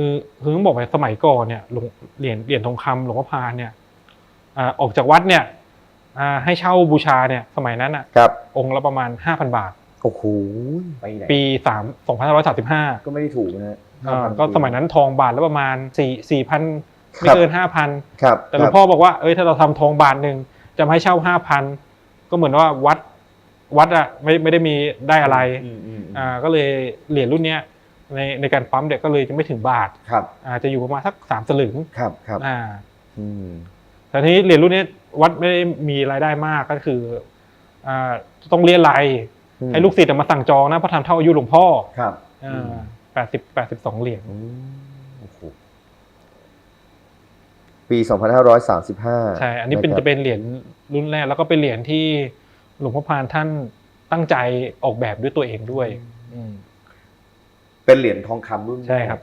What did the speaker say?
คือคือต้องบอกไปสมัยก่อนเนี่ยหลวงเหรียญเหรียญทองคำหลวงพ่อพานเนี่ยอ่าออกจากวัดเนี่ยอ่าให้เช่าบูชาเนี่ยสมัยนั้นอะครับองค์ละประมาณ5,000บาท โอ้โหไปไหนปี3 2535ก็ไม่ได้ถูกนะฮะอ่าก็สมัยนั้นทองบาทละประมาณ4 4,000ไม่ครับเกิน5,000ครับแต่หลวงพ่อบอกว่าเอ้ยถ้าเราทำทองบาทหนึ่งจะมาให้เช่า5,000ก็เหมือนว่าวัดวัดอะไม่ไม่ได้มีได้อะไรอืมอืมอืมอ่าก็เลยเหรียญรุ่นเนี้ย ในในการปั๊มเด็กก็เลยจะไม่ถึงบาทครับอาจจะอยู่ประมาณสักสามสลึงครับครับอ่าอืมแต่ทีนี้เหรียญรุ่นนี้วัดไม่ได้มีรายได้มากก็คืออ่าต้องเรียนรายอืมให้ลูกศิษย์มาสั่งจองนะเพราะทำเท่าอายุหลวงพ่อครับแปดสิบแปดสิบสองเหรียญอืมโอ้โหปี 2535 ใช่ อันนี้เป็นจะเป็นเหรียญรุ่นแรก แล้วก็เป็นเหรียญที่หลวงพ่อพานท่านตั้งใจออกแบบด้วยตัวเองด้วยอืม เป็นเหรียญทองคำรุ่นใช่ครับ